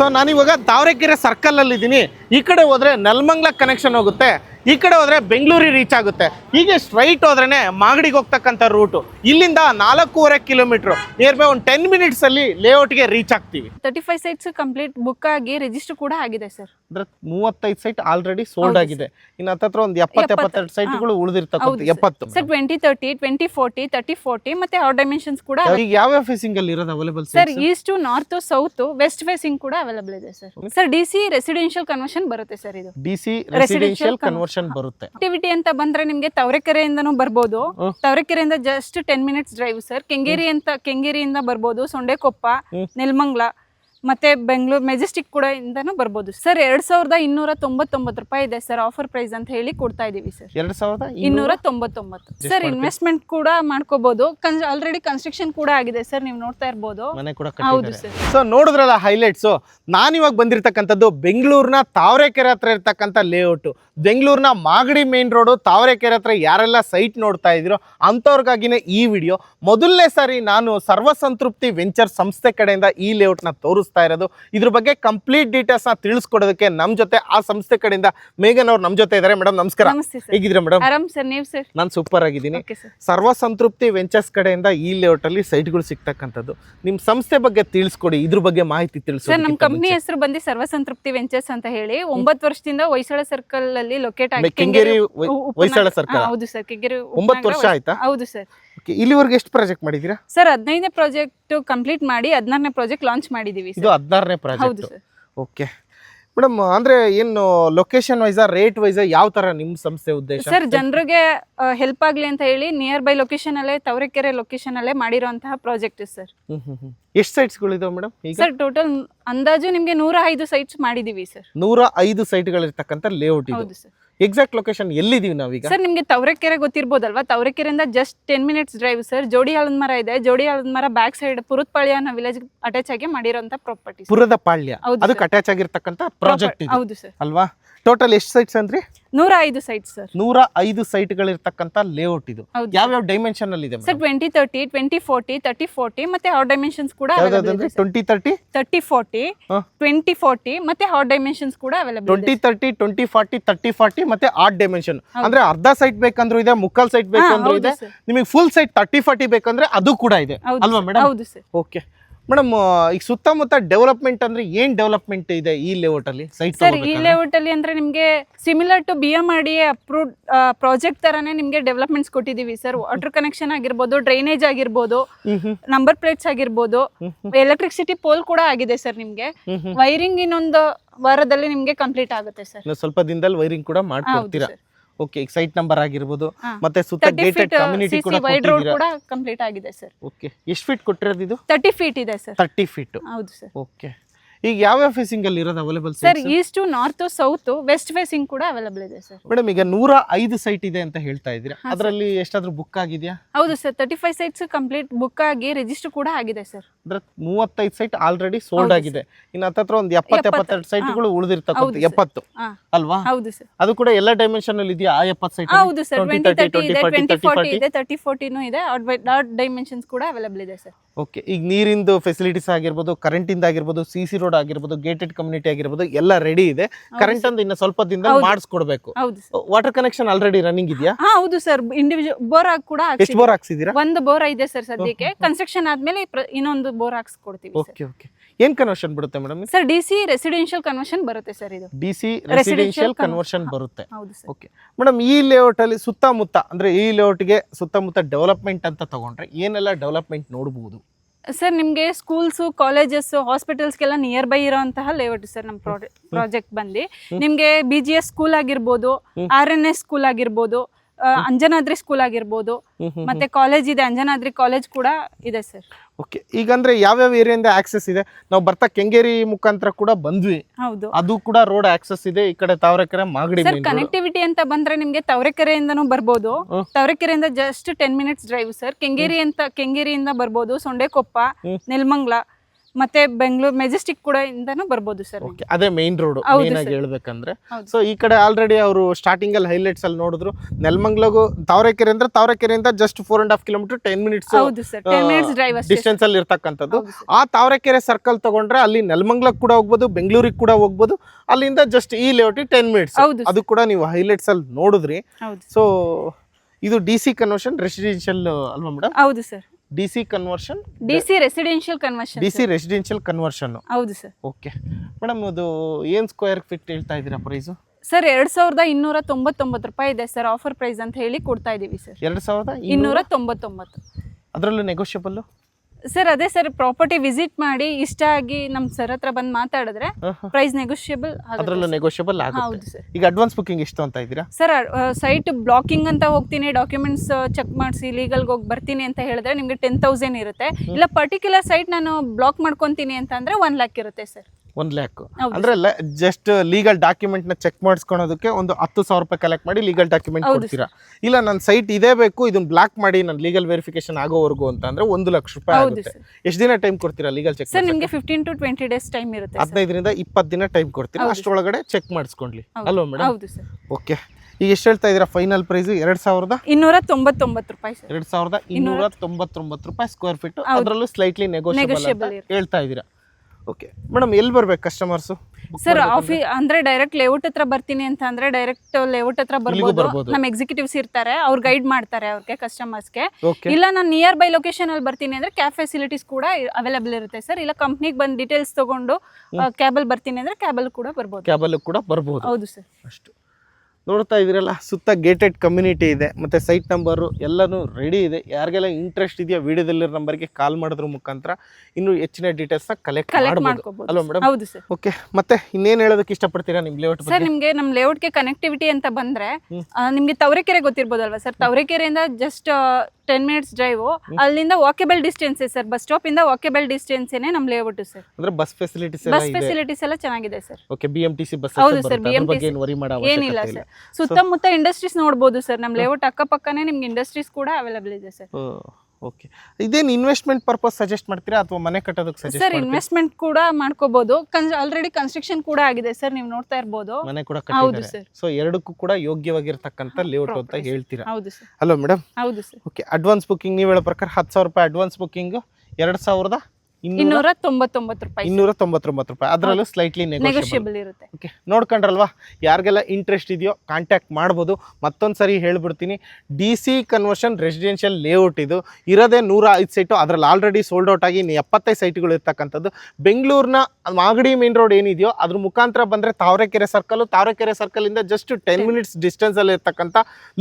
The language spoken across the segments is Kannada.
ಸೊ ನಾನಿವಾಗ ಅಲ್ಲಿ ಇದ್ದೀನಿ ಈ ಕಡೆ ಹೋದ್ರೆ ನೆಲಮಂಗ್ಲ ಕನೆಕ್ಷನ್ ಹೋಗುತ್ತೆ. ಈ ಕಡೆ ಹೋದ್ರೆ ಬೆಂಗಳೂರಿಗೆ ರೀಚ್ ಆಗುತ್ತೆ. ಹೀಗೆ ಸ್ಟ್ರೈಟ್ ಹೋದ್ರೇ ಮಾಗಡಿಗೆ ಹೋಗ್ತಕ್ಕಂಥ ರೂಟು ಇಲ್ಲಿಂದ ನಾಲ್ಕೂವರೆ ಕಿಲೋಮೀಟರ್ ನಿಯರ್ ಬೈ ಒಂದು ಟೆನ್ ಮಿನಿಟ್ಸ್ ಅಲ್ಲಿ ಲೇಔಟ್ಗೆ ರೀಚ್ ಆಗ್ತೀವಿ. Thirty five sites complete book ಆಗಿ ರಿಜಿಸ್ಟರ್ ಕೂಡ ಆಗಿದೆ ಸರ್ ಅಂದ್ರೆ ಮೂವತ್ತೈದು ಸೈಟ್ ಆಲ್ರೆಡಿ ಸೋಲ್ಡ್ ಆಗಿದೆ. ಇನ್ನು ಹತ್ತತ್ರ ಒಂದು ಎಪ್ಪತ್ತು ಎಪ್ಪತ್ತು. ಎಪ್ಪತ್ತೆರಡು ಸೈಟ್ಗಳು ಉಳಿದಿರ್ತಕ್ಕಂಥ ಎಪ್ಪತ್ತು sir twenty thirty twenty forty thirty forty ಮತ್ತೆ ಅವ್ರ ಡೈಮೆನ್ಷನ್ಸ್ ಕೂಡ ಈಗ ಯಾವ ಫೇಸಿಂಗ್ ಅಲ್ಲಿ ಇರೋದು available sir east north south west facing ಕೂಡ ಅವೈಲೇಬಲ್ ಇದೆ sir sir D C residential conversion ಬರುತ್ತೆ ಸರ್ ಇದು. D C residential con- conversion ಬರುತ್ತೆ. ಆಕ್ಟಿವಿಟಿ ಅಂತ ಬಂದ್ರೆ ನಿಮ್ಗೆ ತವರೆಕೆರೆಯಿಂದನೂ ಬರ್ಬೋದು. ತವರೆಕೆರೆಯಿಂದ just ten minutes drive sir Kengeri ಅಂತ ಕೆಂಗೇರಿಯಿಂದ ಬರ್ಬೋದು. ಸೊಂಡೆಕೊಪ್ಪ ನೆಲಮಂಗ್ಲ. ಮತ್ತೆ ಬೆಂಗಳೂರು ಮೆಜೆಸ್ಟಿಕ್ ಕೂಡ ಇಂದನೂ ಬರ್ಬೋದು. ಸರ್ ಎರಡ್ ಸಾವಿರದ ಇನ್ನೂರ ತೊಂಬತ್ತೊಂಬತ್ತು ರೂಪಾಯಿ ಇದೆ ಸರ್ ಆಫರ್ ಪ್ರೈಸ್ ಅಂತ ಹೇಳಿ ಕೊಡ್ತಾ ಇದೀವಿ ಸರ್ ಎರಡ್ ಸಾವಿರದ ಇನ್ನೂರ ತೊಂಬತ್ತೊಂಬತ್ತು. ಸರ್ ಇನ್ವೆಸ್ಟ್ಮೆಂಟ್ ಕೂಡ ಮಾಡ್ಕೋಬಹುದು ಆಲ್ರೆಡಿ ಕನ್ಸ್ಟ್ರಕ್ಷನ್ ಕೂಡ ಆಗಿದೆ ಸರ್ ನೀವು ನೋಡ್ತಾ ಇರ್ಬೋದು. ಮನೆ ಕೂಡ ಹೌದು ಸರ್ ಸೊ ನೋಡಿದ್ರಲ್ಲ ಹೈಲೈಟ್ಸು ನಾನಿವಾಗ ಬಂದಿರತಕ್ಕಂಥದ್ದು ಬೆಂಗಳೂರಿನ ತಾವರೆಕೆರೆ ಹತ್ರ ಇರ್ತಕ್ಕಂಥ ಲೇಔಟು ಬೆಂಗಳೂರಿನ ಮಾಗಡಿ ಮೇನ್ ರೋಡು ತಾವರೆಕೆರೆ ಹತ್ರ ಯಾರೆಲ್ಲ ಸೈಟ್ ನೋಡ್ತಾ ಇದ್ದೀರೋ ಅಂಥವ್ರಿಗಾಗಿನೇ ಈ ವಿಡಿಯೋ ಮೊದಲನೇ ಸಾರಿ ನಾನು ಸರ್ವಸಂತೃಪ್ತಿ ವೆಂಚರ್ ಸಂಸ್ಥೆ ಕಡೆಯಿಂದ ಈ ಲೇಔಟ್ನ ತೋರಿಸ್ತಾ ಇರೋದು. ಇದ್ರ ಬಗ್ಗೆ ಕಂಪ್ಲೀಟ್ ಡೀಟೇಲ್ಸ್ನ ತಿಳಿಸ್ಕೊಡೋದಕ್ಕೆ ನಮ್ಮ ಜೊತೆ ಆ ಸಂಸ್ಥೆ ಕಡೆಯಿಂದ ಮೇಘನ್ ಅವ್ರು ನಮ್ಮ ಜೊತೆ ಇದ್ದಾರೆ ಮೇಡಮ್ ನಮಸ್ಕಾರ. ಹೇಗಿದ್ರೆ ಮೇಡಮ್ ಆರಾಮ್ ಸರ್ ನೀವು ಸರ್? ನಾನು ಸೂಪರ್ ಆಗಿದ್ದೀನಿ. ಸರ್ವ ಸಂತೃಪ್ತಿ ಸರ್ವಸಂತೃಪ್ತಿ ವೆಂಚರ್ಸ್ ಕಡೆಯಿಂದ ಈ ಲೇಔಟ್ ಅಲ್ಲಿ ಸೈಟ್ಗಳು ಸಿಗ್ತಕ್ಕಂಥದ್ದು. ನಿಮ್ಮ ಸಂಸ್ಥೆ ಬಗ್ಗೆ ತಿಳಿಸ್ಕೊಡಿ ಇದ್ರ ಬಗ್ಗೆ ಮಾಹಿತಿ ತಿಳಿಸಿ ಸರ್ ನಮ್ಮ ಕಂಪ್ನಿ ಹೆಸರು ಬಂದು ಸರ್ವಸಂತೃಪ್ತಿ ವೆಂಚರ್ಸ್ ಅಂತ ಹೇಳಿ ಒಂಬತ್ತು ವರ್ಷದಿಂದ ಹೊಯ್ಸಳ ಸರ್ಕಲ್ ಅಲ್ಲಿ ಲೊಕೇಟ್ ಆಗಿ ಕೆಂಗೇರಿ ಹೊಯ್ಸಳ ಸರ್ಕಲ್ ಹೌದು ಸರ್ ಕೆಂಗೇರಿ ಒಂಬತ್ತು ವರ್ಷ ಆಯ್ತಾ? ಹೌದು ಸರ್. Okay, ಇಲ್ಲಿವರೆಗೆ ಎಷ್ಟು ಪ್ರಾಜೆಕ್ಟ್ ಮಾಡಿದ್ದೀರಾ? ಸರ್ ಹದಿನೈದನೇ ಪ್ರಾಜೆಕ್ಟ್ ಕಂಪ್ಲೀಟ್ ಮಾಡಿ ಹದಿನಾರನೇ ಪ್ರಾಜೆಕ್ಟ್ ಲಾಂಚ್ ಮಾಡಿದೀವಿ ಇದು ಹದಿನಾರನೇ ಹೌದು ಪ್ರಾಜೆಕ್ಟ್ ಓಕೆ ಮೇಡಮ್ ಅಂದ್ರೆ ಏನು ಲೊಕೇಶನ್ ವೈಸ್ ರೇಟ್ ವೈಸ್ ಯಾವ ತರ ನಿಮ್ಮ ಸಂಸ್ಥೆ ಉದ್ದೇಶ? ಸರ್ ಜನರಿಗೆ ಹೆಲ್ಪ್ ಆಗ್ಲಿ ಅಂತ ಹೇಳಿ ನಿಯರ್ ಬೈ ಲೊಕೇಶನ್ ಅಲ್ಲೇ ತವರೆಕೆರೆ ಲೊಕೇಶನ್ ಅಲ್ಲೇ ಮಾಡಿರುವಂತಹ ಪ್ರಾಜೆಕ್ಟ್ ಸರ್ ಎಷ್ಟು ಇದಾವೆ ಮೇಡಮ್ ಈಗ? ಸರ್ ಟೋಟಲ್ ಅಂದಾಜು ನಿಮ್ಗೆ ನೂರ ಐದು ಸೈಟ್ಸ್ ಮಾಡಿದೀವಿ ಸರ್ ನೂರ ಐದು ಸೈಟ್ಗಳಿರ್ತಕ್ಕಂಥ ಲೇಔಟ್ ಇದು. ಹೌದು ಸರ್ ಎಕ್ಸಾಕ್ಟ್ ಲೊಕೇಶನ್ ಎಲ್ಲಿದ್ದೀವಿ ನಾವೀಗ? ಸರ್ ನಿಮಗೆ ತವರೆಕೆರೆ ಗೊತ್ತಿರ್ಬೋದಲ್ವಾ? ತವರೆಕೆರೆಯಿಂದ just ten minutes drive sir ಜೋಡಿ ಹಳದ ಮರ ಇದೆ. ಜೋಡಿ ಹಳದ ಮರ ಬ್ಯಾಕ್ ಸೈಡ್ ಪುರದಪಾಳ್ಯ ಅನ್ನೋ ವಿಲೇಜ್ ಅಟ್ಯಾಚ್ ಆಗಿ ಮಾಡಿರೋ ಪ್ರಾಪರ್ಟಿ ಪುರದ ಪಾಳ್ಯ. ಹೌದು ಅದಕ್ಕೆ ಅಟ್ಯಾಚ್ ಆಗಿರ್ತಕ್ಕಂಥ ಪ್ರಾಜೆಕ್ಟ್ ಹೌದು ಸರ್ ಅಲ್ವಾ? ಟೋಟಲ್ ಎಷ್ಟು ಸೈಟ್ಸ್ ಅಂದ್ರಿ? ನೂರ ಐದು ಸೈಟ್ ಸರ್ ನೂರ ಐದು ಸೈಟ್ಗಳಿರ್ತಕ್ಕಂಥ ಲೇಔಟ್ ಇದು. ಯಾವ ಯಾವ ಡೈಮೆನ್ಷನ್ ಅಲ್ಲಿ ಇದೆ sir twenty thirty twenty forty thirty forty ಮತ್ತೆ ಹಾರ್ ಡೈಮೆನ್ಷನ್ಸ್ ಕೂಡ ಟ್ವೆಂಟಿ ತರ್ಟಿ ತರ್ಟಿ ಫೋರ್ಟಿ ಹಾ. ಟ್ವೆಂಟಿ ಫೋರ್ಟಿ ಮತ್ತೆ ಹಾರ್ ಡೈಮೆನ್ಷನ್ಸ್ ಕೂಡ available twenty thirty twenty forty thirty forty ಮತ್ತೆ ಆರ್ಟ್ ಡೈಮೆನ್ಷನ್ ಅಂದ್ರೆ ಅರ್ಧ ಸೈಟ್ ಬೇಕಂದ್ರೂ ಇದೆ ಮುಕ್ಕಾಲ್ ಸೈಟ್ ಬೇಕಂದ್ರೂ ಇದೆ. ಸರ್ ನಿಮಗೆ ಫುಲ್ ಸೈಟ್ ತರ್ಟಿ ಫಾರ್ಟಿ ಬೇಕಂದ್ರೆ ಅದು ಕೂಡ ಇದೆ. ಹೌದು ಅಲ್ವಾ. ಮೇಡಮ್ ಹೌದು ಸರ್ ಓಕೆ ಮೇಡಮ್ ಈಗ ಸುತ್ತಮುತ್ತ ಡೆವಲಪ್ಮೆಂಟ್ ಅಂದ್ರೆ ಏನ್ ಡೆವಲಪ್ಮೆಂಟ್ ಇದೆ ಈ ಲೇಔಟ್ ಅಲ್ಲಿ? ಸೈಟ್ ಸರ್ ಈ ಲೇಔಟ್ ಅಲ್ಲಿ ಅಂದ್ರೆ ನಿಮ್ಗೆ similar to B M R D approved project ತರಾನೇ ನಿಮ್ಗೆ ಡೆವಲಪ್ಮೆಂಟ್ಸ್ ಕೊಟ್ಟಿದೀವಿ ಸರ್. ವಾಟರ್ ಕನೆಕ್ಷನ್ ಆಗಿರ್ಬೋದು ಡ್ರೈನೇಜ್ ಆಗಿರ್ಬೋದು ನಂಬರ್ ಪ್ಲೇಟ್ಸ್ ಆಗಿರ್ಬೋದು ಎಲೆಕ್ಟ್ರಿಸಿಟಿ ಪೋಲ್ ಕೂಡ ಆಗಿದೆ ಸರ್ ನಿಮ್ಗೆ. ವೈರಿಂಗ್ ಇನ್ನೊಂದು ವಾರದಲ್ಲಿ ನಿಮ್ಗೆ ಕಂಪ್ಲೀಟ್ ಆಗುತ್ತೆ ಸರ್. ಸ್ವಲ್ಪ ದಿನದಲ್ಲಿ ವೈರಿಂಗ್ ಕೂಡ ಮಾಡ್ತೀರಾ ಮಾಡ್ಕೊಡ್ತೀರಾ ಓಕೆ ಸೈಟ್ ನಂಬರ್ ಆಗಿರ್ಬೋದು ಮತ್ತೆ ಸುತ್ತ ಗೇಟೆಡ್ ಕಮ್ಯುನಿಟಿ ಕೂಡ ಸಿ ವೈಡ್ ರೋಡ್ ಕೂಡ ಕಂಪ್ಲೀಟ್ ಆಗಿದೆ ಸರ್ ಓಕೆ ಎಷ್ಟು ಫೀಟ್ ಕೊಟ್ಟಿರೋದು ಇದು? ತರ್ಟಿ ಫೀಟ್ ಇದೆ ಸರ್ ತರ್ಟಿ ಫೀಟ್ ಹೌದು ಸರ್ ಓಕೆ ಈಗ ಯಾವ ಫೇಸಿಂಗ್ ಅಲ್ಲಿ ಇರೋದು available sir east north south west facing ಕೂಡ ಅವೈಲೇಬಲ್ ಇದೆ ಸರ್ ಮೇಡಮ್ ಈಗ ನೂರ ಐದು ಸೈಟ್ ಇದೆ ಅಂತ ಹೇಳ್ತಾ ಇದ್ದೀರಾ? ಅದರಲ್ಲಿ ಎಷ್ಟಾದ್ರೂ ಬುಕ್ ಆಗಿದೆಯಾ? ಹೌದು sir thirty five sites complete book ಆಗಿ ರಿಜಿಸ್ಟರ್ ಕೂಡ ಆಗಿದೆ ಸರ್ ಅಂದ್ರೆ ಮೂವತ್ತೈದು ಸೈಟ್ ಆಲ್ರೆಡಿ ಸೋಲ್ಡ್ ಆಗಿದೆ. ಇನ್ನು ಹತ್ತತ್ರ ಒಂದು ಎಪ್ಪತ್ತು ಎಪ್ಪತ್ತು. ಎಪ್ಪತ್ತೆರಡು ಸೈಟ್ಗಳು ಉಳಿದಿರ್ತಕ್ಕಂಥ. ಎಪ್ಪತ್ತು. ಅಲ್ವಾ? ಹೌದು ಸರ್ ಅದು ಕೂಡ ಎಲ್ಲ ಡೈಮೆನ್ಷನ್ ಅಲ್ಲಿ ಇದೆಯಾ? ಆ ಎಪ್ಪತ್ತು ಸೈಟ್ ಹೌದು ಸರ್ ಟ್ವೆಂಟಿ ತರ್ಟಿ ಇದೆ ಟ್ವೆಂಟಿ ಫೋರ್ಟಿ ಇದೆ ತರ್ಟಿ ಫೋರ್ಟಿನೂ ಇದೆ ಡೈಮೆನ್ಷನ್ಸ್ ಕೂಡ ಅವೈಲೇಬಲ್ ಇದೆ ಸರ್ ಓಕೆ ಈಗ ನೀರಿಂದು ಫೆಸಿಲಿಟೀಸ್ ಆಗಿರ್ಬೋದು ಕರೆಂಟಿಂದ ಆಗಿರ್ಬೋದು ಸಿ ಸಿ ರೋಡ್ ಆಗಿರ್ಬೋದು ಗೇಟೆಡ್ ಕಮ್ಯುನಿಟಿ ಆಗಿರ್ಬೋದು ಎಲ್ಲ ರೆಡಿ ಇದೆ. ಕರೆಂಟ್ ಒಂದು ಇನ್ನ ಸ್ವಲ್ಪ ದಿನದಲ್ಲಿ ಹೌದು. ಮಾಡಿಸ್ಕೊಡ್ಬೇಕು. ಹೌದು sir water connection already running ಇದೆಯಾ? ಹಾ ಹೌದು ಸರ್ ಇಂಡಿವಿಜುವಲ್ ಬೋರ್ ಆಗಿ ಕೂಡ ಎಷ್ಟು. ಬೋರ್ ಹಾಕ್ಸಿದೀರಾ? ಒಂದು ಬೋರ್ ಇದೆ ಸರ್ ಸದ್ಯಕ್ಕೆ. ಕನ್ಸ್ಟ್ರಕ್ಷನ್ ಆದ್ಮೇಲೆ ಪ್ರ- ಇನ್ನೊಂದು ಬೋರ್ ಹಾಕ್ಸ್ಕೊಡ್ತೀವಿ ಸರ್ ಓಕೆ ಓಕೆ ಏನ್ ಕನ್ವರ್ಷನ್ ಬರುತ್ತೆ madam sir D C residential conversion ಬರುತ್ತೆ ಸರ್ ಇದು. ಡಿ ಸಿ ರೆಸಿಡೆನ್ಷಿಯಲ್ ಕನ್ವರ್ಷನ್ ಬರುತ್ತೆ. ಹೌದು ಸರ್ ಓಕೆ ಮೇಡಮ್ ಈ ಲೇಔಟ್ ಅಲ್ಲಿ ಸುತ್ತಮುತ್ತ ಅಂದ್ರೆ ಈ ಲೇಔಟ್ಗೆ ಸುತ್ತಮುತ್ತ ಡೆವಲಪ್ಮೆಂಟ್ ಅಂತ ತಗೊಂಡ್ರೆ ಏನೆಲ್ಲ ಡೆವಲಪ್ಮೆಂಟ್ ನೋಡಬಹುದು ಸರ್ ನಿಮಗೆ ಸ್ಕೂಲ್ಸು ಕಾಲೇಜಸ್ ಹಾಸ್ಪಿಟಲ್ಸ್ಗೆಲ್ಲ ನಿಯರ್ ಬೈ ಇರೋಂತಹ ಲೇಔಟ್ ಸರ್ ನಮ್ಮ ಪ್ರಾಜೆಕ್ಟ್ ಬಂದು. ನಿಮಗೆ ಬಿ ಜಿ ಎಸ್ ಸ್ಕೂಲ್ ಆಗಿರ್ಬೋದು ಆರ್ ಎನ್ ಎಸ್ ಸ್ಕೂಲ್ ಆಗಿರ್ಬೋದು ಅಂಜನಾದ್ರಿ ಸ್ಕೂಲ್ ಆಗಿರ್ಬೋದು. ಮತ್ತೆ ಕಾಲೇಜ್ ಇದೆ ಅಂಜನಾದ್ರಿ ಕಾಲೇಜ್ ಕೂಡ ಇದೆ ಸರ್ ಓಕೆ ಈಗ ಅಂದ್ರೆ ಯಾವ್ಯಾವ ಏರಿಯಿಂದ ಆಕ್ಸೆಸ್ ಇದೆ? ನಾವು ಬರ್ತಾ ಕೆಂಗೇರಿ ಮುಖಾಂತರ ಕೂಡ ಬಂದ್ವಿ. ಹೌದು. ಅದು ಕೂಡ ರೋಡ್ ಆಕ್ಸೆಸ್ ಇದೆ ಈ ಕಡೆ ತಾವರೆಕೆರೆ ಮಾಗಡಿ ಸರ್ ಕನೆಕ್ಟಿವಿಟಿ ಅಂತ ಬಂದ್ರೆ ನಿಮ್ಗೆ ತಾವರೆಕೆರೆಯಿಂದನೂ ಬರ್ಬೋದು. ತಾವರೆಕೆರೆಯಿಂದ just ten minutes drive sir Kengeri ಅಂತ ಕೆಂಗೇರಿಯಿಂದ ಬರ್ಬೋದು ಸೊಂಡೆಕೊಪ್ಪ. ನೆಲಮಂಗ್ಲ. ಮತ್ತೆ ಬೆಂಗಳೂರು ಮೆಜೆಸ್ಟಿಕ್ ಕೂಡ ಇಂದನೂ ಬರ್ಬೋದು ಸರ್ ಓಕೆ ಅದೇ ಮೇನ್ ರೋಡ್ ಮೇನ್ ಆಗಿ. ಹೇಳ್ಬೇಕಂದ್ರೆ. ಸೊ ಈ ಕಡೆ ಆಲ್ರೆಡಿ ಅವರು ಸ್ಟಾರ್ಟಿಂಗ್ ಅಲ್ಲಿ ಹೈಲೈಟ್ಸ್ ಅಲ್ಲಿ ನೋಡಿದ್ರು. ನೆಲಮಂಗ್ಲಗೂ ತಾವರೆಕೆರೆ ಅಂದ್ರೆ ತಾವರೆಕೆರೆಯಿಂದ just four and half kilometre ten minutes ಹೌದು sir ten minutes drive distance ಅಲ್ಲಿ ಇರ್ತಕ್ಕಂಥದ್ದು. ಆ ತಾವರೆಕೆರೆ ಸರ್ಕಲ್ ತಗೊಂಡ್ರೆ ಅಲ್ಲಿ ನೆಲಮಂಗ್ಲಕ್ಕೆ ಕೂಡ ಹೋಗ್ಬೋದು ಬೆಂಗಳೂರಿಗೆ ಕೂಡ ಹೋಗ್ಬೋದು. ಅಲ್ಲಿಂದ ಜಸ್ಟ್ ಈ ಲೇಔಟ್ ಟೆನ್ ಮಿನಿಟ್ಸ್ ಅದು ಕೂಡ ನೀವು ಹೈಲೈಟ್ಸ್ ಅಲ್ಲಿ ನೋಡಿದ್ರಿ. ಸೊ ಇದು ಡಿ ಸಿ ಕನ್ವರ್ಷನ್ ರೆಸಿಡೆನ್ಷಿಯಲ್ ಅಲ್ವಾ ಮೇಡಮ್ ಹೌದು sir D C conversion D C residential conversion D C residential conversion ಹೌದು ಸರ್ ಓಕೆ ಮೇಡಮ್ ಅದು ಏನು ಸ್ಕ್ವೇರ್ ಫೀಟ್ ಹೇಳ್ತಾ ಇದ್ದೀರಾ ಪ್ರೈಸು ಸರ್ ಎರಡ್ ಸಾವಿರದ ಇನ್ನೂರ ತೊಂಬತ್ತೊಂಬತ್ತು ರೂಪಾಯಿ ಇದೆ ಸರ್ ಆಫರ್ ಪ್ರೈಸ್ ಅಂತ ಹೇಳಿ ಕೊಡ್ತಾ ಇದೀವಿ ಸರ್ ಎರಡು ಸಾವಿರದ ಇನ್ನೂರ ತೊಂಬತ್ತೊಂಬತ್ತು. ಅದರಲ್ಲೂ ನೆಗೋಷಿಯಬಲ್ಲು ಸರ್ ಅದೇ ಸರ್ ಪ್ರಾಪರ್ಟಿ ವಿಸಿಟ್ ಮಾಡಿ ಇಷ್ಟ ಆಗಿ ನಮ್ ಸರ್ ಹತ್ರ ಬಂದು ಮಾತಾಡಿದ್ರೆ ಪ್ರೈಸ್ ನೆಗೋಷಿಯಬಲ್ ಅದರಲ್ಲೂ ನೆಗೋಷಿಯಬಲ್ ಹೌದು ಆಗುತ್ತೆ. ಸರ್. ಈಗ ಅಡ್ವಾನ್ಸ್ ಬುಕಿಂಗ್ ಎಷ್ಟು ಅಂತ ಇದ್ದೀರಾ? ಸರ್ ಸೈಟ್ ಬ್ಲಾಕಿಂಗ್ ಅಂತ ಹೋಗ್ತೀನಿ ಡಾಕ್ಯುಮೆಂಟ್ಸ್ ಚೆಕ್ ಮಾಡಿಸಿ ಲೀಗಲ್ಗೆ ಹೋಗಿ ಬರ್ತೀನಿ ಅಂತ ಹೇಳಿದ್ರೆ ನಿಮಗೆ ಟೆನ್ ತೌಸಂಡ್ ಇರುತ್ತೆ. ಇಲ್ಲ ಪರ್ಟಿಕ್ಯುಲರ್ ಸೈಟ್ ನಾನು ಬ್ಲಾಕ್ ಮಾಡ್ಕೊತೀನಿ ಅಂತ ಅಂದ್ರೆ ಒನ್ ಲ್ಯಾಕ್ ಇರುತ್ತೆ ಸರ್. ಒನ್ ಲ್ಯಾಕ್. ಅಂದ್ರೆ ಜಸ್ಟ್ ಲೀಗಲ್ ಡಾಕ್ಯುಮೆಂಟ್ನ ಚೆಕ್ ಮಾಡಿಸ್ಕೊಳೋದಕ್ಕೆ ಒಂದು ಹತ್ತು ಸಾವಿರ ರೂಪಾಯಿ ಕಲೆಕ್ಟ್ ಮಾಡಿ ಲೀಗಲ್ ಡಾಕ್ಯುಮೆಂಟ್ ಕೊಡ್ತೀರಾ? ಇಲ್ಲ ನನ್ನ ಸೈಟ್ ಇದೇ ಬೇಕು ಇದನ್ನ ಬ್ಲಾಕ್ ಮಾಡಿ ನನ್ನ ಲೀಗಲ್ ವೆರಿಫಿಕೇಶನ್ ಆಗೋವರೆಗೂ ಅಂತ ಅಂದ್ರೆ ಒಂದು ಲಕ್ಷ ರೂಪಾಯಿ ಆಗುತ್ತೆ. ಎಷ್ಟು ದಿನ ಟೈಮ್ ಕೊಡ್ತೀರಾ ಲೀಗಲ್ ಚೆಕ್ ಸರ್ ನಿಮಗೆ fifteen to twenty days time ಇರುತ್ತೆ ಹದಿನೈದರಿಂದ ಇಪ್ಪತ್ತು ದಿನ ಟೈಮ್ ಕೊಡ್ತೀರಾ? ಅಷ್ಟೊಳಗಡೆ ಅಷ್ಟರೊಳಗಡೆ ಚೆಕ್ ಮಾಡಿಸ್ಕೊಂಡ್ಲಿ. ಅಲ್ವಾ ಮೇಡಮ್ ಓಕೆ ಈಗ ಎಷ್ಟು ಹೇಳ್ತಾ ಇದ್ದೀರಾ ಫೈನಲ್ ಪ್ರೈಸ್ ಎರಡ್ ಸಾವಿರದ ಇನ್ನೂರ ತೊಂಬತ್ತೊಂಬತ್ತು ರೂಪಾಯಿ ಎರಡ್ ಸಾವಿರದ ಇನ್ನೂರ ತೊಂಬತ್ತೊಂಬತ್ತು ರೂಪಾಯಿ ಸ್ಕ್ವೇರ್ ಫೀಟ್. ಅದರಲ್ಲೂ ಸ್ಲೈಟ್ಲಿ ನೆಗೋಷಿಯಬಲ್ ಹೇಳ್ತಾ ಇದ್ದೀರಾ. ಓಕೆ ಮೇಡಮ್ ಎಲ್ಲಿ ಬರ್ಬೇಕು ಕಸ್ಟಮರ್ಸು ಸರ್ ಆಫಿ ಅಂದ್ರೆ ಡೈರೆಕ್ಟ್ ಲೇಔಟ್ ಹತ್ರ ಬರ್ತೀನಿ ಅಂತ ಅಂದ್ರೆ ಡೈರೆಕ್ಟ್ ಲೇಔಟ್ ಹತ್ರ ಬರ್ಬೋದು. ನಮ್ಮ ಎಕ್ಸಿಕ್ಯೂಟಿವ್ಸ್ ಇರ್ತಾರೆ ಅವ್ರು ಗೈಡ್ ಮಾಡ್ತಾರೆ ಅವ್ರಿಗೆ ಕಸ್ಟಮರ್ಸ್ಗೆ ಇಲ್ಲ ನಾನು ನಿಯರ್ ಬೈ ಲೊಕೇಶನ್ ಅಲ್ಲಿ ಬರ್ತೀನಿ ಅಂದ್ರೆ ಕ್ಯಾಬ್ ಫೆಸಿಲಿಟೀಸ್ ಕೂಡ ಅವೈಲೇಬಲ್ ಇರುತ್ತೆ ಸರ್ ಇಲ್ಲ ಕಂಪ್ನಿಗೆ ಬಂದು ಡೀಟೇಲ್ಸ್ ತಗೊಂಡು ಕ್ಯಾಬಲ್ ಬರ್ತೀನಿ ಅಂದ್ರೆ ಕ್ಯಾಬಲ್ ಕೂಡ ಬರ್ಬೋದು. ಕ್ಯಾಬಲ್ ಕೂಡ ಬರ್ಬೋದು. ಹೌದು ಸರ್ ಅಷ್ಟು. ನೋಡ್ತಾ ಇದ್ದೀರಲ್ಲ ಸುತ್ತ ಗೇಟೆಡ್ ಕಮ್ಯುನಿಟಿ ಇದೆ ಮತ್ತು ಸೈಟ್ ನಂಬರು ಎಲ್ಲನೂ ರೆಡಿ ಇದೆ. ಯಾರಿಗೆಲ್ಲ ಇಂಟ್ರೆಸ್ಟ್ ಇದೆಯಾ ವಿಡಿಯೋದಲ್ಲಿರೋ ನಂಬರ್ಗೆ ಕಾಲ್ ಮಾಡೋದ್ರ ಮುಖಾಂತರ ಇನ್ನೂ ಹೆಚ್ಚಿನ ಡೀಟೇಲ್ಸ್ನ ಕಲೆಕ್ಟ್ ಕಲೆಕ್ಟ್ ಮಾಡ್ಬೋದು. ಮಾಡ್ಕೋಬಹುದು ಅಲ್ವಾ ಮೇಡಮ್ ಹೌದು ಸರ್ ಓಕೆ ಮತ್ತೆ ಇನ್ನೇನು ಹೇಳೋದಕ್ಕೆ ಇಷ್ಟಪಡ್ತೀರಾ ನಿಮ್ಮ ಲೇಔಟ್ ಸರ್ ನಿಮಗೆ ನಮ್ಮ ಲೇಔಟ್ಗೆ ಕನೆಕ್ಟಿವಿಟಿ ಅಂತ ಬಂದ್ರೆ ನಿಮ್ಗೆ ತವರೆಕೆರೆ ಗೊತ್ತಿರ್ಬೋದಲ್ವಾ ಸರ್ ತವರೆಕೆರೆಯಿಂದ ಜಸ್ಟ್ ಟೆನ್ ಮಿನಿಟ್ಸ್ ಡ್ರೈವ್ ಅಲ್ಲಿಂದ walkable distance sir bus stop ಇಂದ ವಾಕೆಬಲ್ ಡಿಸ್ಟೆನ್ಸ್ ನಮ್ಮ ಲೇಔಟ್ ಸರ್ ಅಂದ್ರೆ ಬಸ್ ಫೆಸಿಲಿಟೀಸ್ ಎಲ್ಲ ಬಸ್ ಫೆಸಿಲಿಟೀಸ್ ಎಲ್ಲ ಚೆನ್ನಾಗಿದೆ sir okay B M T C bus ಹೌದು ಸರ್ ಮಾಡೋ ಏನಿಲ್ಲ ಸರ್ ಸುತ್ತಮುತ್ತ ಇಂಡಸ್ಟ್ರೀಸ್ ನೋಡಬಹುದು ಸರ್ ನಮ್ಮ ಲೇಔಟ್ ಅಕ್ಕಪಕ್ಕನೇ ನಿಮ್ಗೆ ಇಂಡಸ್ಟ್ರೀಸ್ ಕೂಡ ಅವೈಲೇಬಲ್ ಇದೆ ಸರ್ ಓಕೆ ಇದೇನು ಇನ್ವೆಸ್ಟ್ಮೆಂಟ್ ಪರ್ಪಸ್ ಸಜೆಸ್ಟ್ ಮಾಡ್ತೀರಾ ಅಥವಾ ಮನೆ ಕಟ್ಟೋದಕ್ಕೆ ಸಜೆಸ್ಟ್ ಸರ್ ಇನ್ವೆಸ್ಟ್ಮೆಂಟ್ ಕೂಡ ಮಾಡ್ಕೋಬಹುದು ಆಲ್ರೆಡಿ ಕನ್ಸ್ಟ್ರಕ್ಷನ್ ಕೂಡ ಆಗಿದೆ ಸರ್ ನೀವು ನೋಡ್ತಾ ಇರ್ಬೋದು. ಮನೆ ಕೂಡ ಹೌದು ಕಟ್ಟಿದ್ದಾರೆ. ಸರ್ ಸೊ ಎರಡಕ್ಕೂ ಕೂಡ ಯೋಗ್ಯವಾಗಿರ್ತಕ್ಕಂಥ ಲೇಔಟ್ ಅಂತ ಹೇಳ್ತೀರಾ? ಹೌದು ಸರ್ ಹಲೋ ಮೇಡಮ್ ಹೌದು ಸರ್ ಓಕೆ ಅಡ್ವಾನ್ಸ್ ಬುಕಿಂಗ್ ನೀವು ಹೇಳೋ ಪ್ರಕಾರ ಹತ್ತು ಸಾವಿರ ರೂಪಾಯಿ ಅಡ್ವಾನ್ಸ್ ಬುಕಿಂಗ್ ಎರಡು ಸಾವಿರದ ಇನ್ನೂರ ತೊಂಬತ್ತೊಂಬತ್ತು ರೂಪಾಯಿ ಇನ್ನೂರ ತೊಂಬತ್ತೊಂಬತ್ತು ರೂಪಾಯಿ. ಅದರಲ್ಲೂ ಸ್ಲೈಟ್ಲಿ ನೆಗೋಷಿಯಬಲ್ ಇರುತ್ತೆ. ಓಕೆ ನೋಡ್ಕೊಂಡ್ರಲ್ವಾ? ಯಾರಿಗೆಲ್ಲ ಇಂಟ್ರೆಸ್ಟ್ ಇದೆಯೋ ಕಾಂಟ್ಯಾಕ್ಟ್ ಮಾಡ್ಬೋದು. ಮತ್ತೊಂದು ಸರಿ ಹೇಳ್ಬಿಡ್ತೀನಿ. D C conversion residential layout ಇದು. ಇರೋದೇ ನೂರ ಐದು ಸೈಟು ಅದರಲ್ಲಿ ಆಲ್ರೆಡಿ ಸೋಲ್ಡ್ ಔಟ್ ಆಗಿ ಎಪ್ಪತ್ತೈದು ಸೈಟ್ಗಳು ಇರ್ತಕ್ಕಂಥದ್ದು. ಬೆಂಗಳೂರಿನ ಮಾಗಡಿ ಮೇನ್ ರೋಡ್ ಏನಿದೆಯೋ ಅದ್ರ ಮುಖಾಂತರ ಬಂದರೆ ತಾವರೆಕೆರೆ ಸರ್ಕಲ್ ತಾವರೆಕೆರೆ ಸರ್ಕಲಿಂದ ಜಸ್ಟ್ ಟೆನ್ ಮಿನಿಟ್ಸ್ ಡಿಸ್ಟೆನ್ಸಲ್ಲಿ ಇರ್ತಕ್ಕಂಥ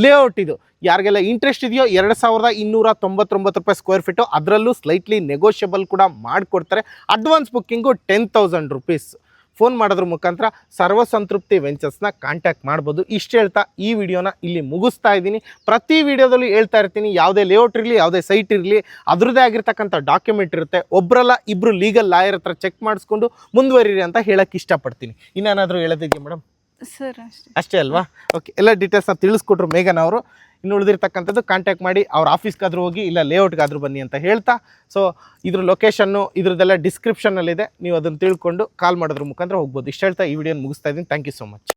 ಲೇಔಟ್ ಇದು. ಯಾರಿಗೆಲ್ಲ ಇಂಟ್ರೆಸ್ಟ್ ಇದೆಯೋ ಎರಡು ಸಾವಿರದ ಇನ್ನೂರ ತೊಂಬತ್ತೊಂಬತ್ತು ರೂಪಾಯಿ ಸ್ಕ್ವೇರ್ ಫೀಟು ಅದರಲ್ಲೂ ಸ್ಲೈಟ್ಲಿ ನೆಗೋಷಿಯಬಲ್ ಕೂಡ ಮಾಡಿಕೊಡ್ತಾರೆ. Advance booking ten thousand rupees phone ಮಾಡೋದ್ರ ಮುಖಾಂತರ ಸರ್ವಸಂತೃಪ್ತಿ ವೆಂಚರ್ಸ್ನ ಕಾಂಟ್ಯಾಕ್ಟ್ ಮಾಡ್ಬೋದು. ಇಷ್ಟು ಹೇಳ್ತಾ ಈ ವಿಡಿಯೋನ ಇಲ್ಲಿ ಮುಗಿಸ್ತಾ ಇದ್ದೀನಿ. ಪ್ರತಿ ವಿಡಿಯೋದಲ್ಲೂ ಹೇಳ್ತಾ ಇರ್ತೀನಿ ಯಾವುದೇ ಲೇಔಟ್ ಇರಲಿ ಯಾವುದೇ ಸೈಟ್ ಇರಲಿ ಅದ್ರದ್ದೇ ಆಗಿರ್ತಕ್ಕಂಥ ಡಾಕ್ಯುಮೆಂಟ್ ಇರುತ್ತೆ. ಒಬ್ಬರಲ್ಲ ಇಬ್ಬರು ಲೀಗಲ್ ಲಾಯರ್ ಹತ್ರ ಚೆಕ್ ಮಾಡಿಸ್ಕೊಂಡು ಮುಂದುವರಿರಿ ಅಂತ ಹೇಳಕ್ಕೆ ಇಷ್ಟಪಡ್ತೀನಿ. ಇನ್ನೇನಾದರೂ ಹೇಳೋದಿದೆಯಾ ಮೇಡಮ್ ಸರ್ ಅಷ್ಟೇ. ಅಷ್ಟೇ ಅಲ್ವಾ? ಓಕೆ ಎಲ್ಲ ಡೀಟೇಲ್ಸ್ನ ತಿಳಿಸ್ಕೊಟ್ರು ಮೇಘನ್ ಅವರು. ಇನ್ನು ಉಳಿದಿರ್ತಕ್ಕಂಥದ್ದು ಕಾಂಟ್ಯಾಕ್ಟ್ ಮಾಡಿ ಅವ್ರ ಆಫೀಸ್ಗಾದ್ರೂ ಹೋಗಿ ಇಲ್ಲ ಲೇಔಟ್ಗಾದ್ರೂ ಬನ್ನಿ ಅಂತ ಹೇಳ್ತಾ. ಸೊ ಇದ್ರ ಲೊಕೇಶನ್ನು ಇದ್ರದ್ದೆಲ್ಲ ಡಿಸ್ಕ್ರಿಪ್ಷನಲ್ಲಿದೆ ನೀವು ಅದನ್ನು ತಿಳ್ಕೊಂಡು ಕಾಲ್ ಮಾಡೋದ್ರ ಮುಖಾಂತರ ಹೋಗ್ಬೋದು. ಇಷ್ಟು ಹೇಳ್ತಾ ಈ ವಿಡಿಯೋನ ಮುಗಿಸ್ತಾ ಇದ್ದೀನಿ. Thank you so much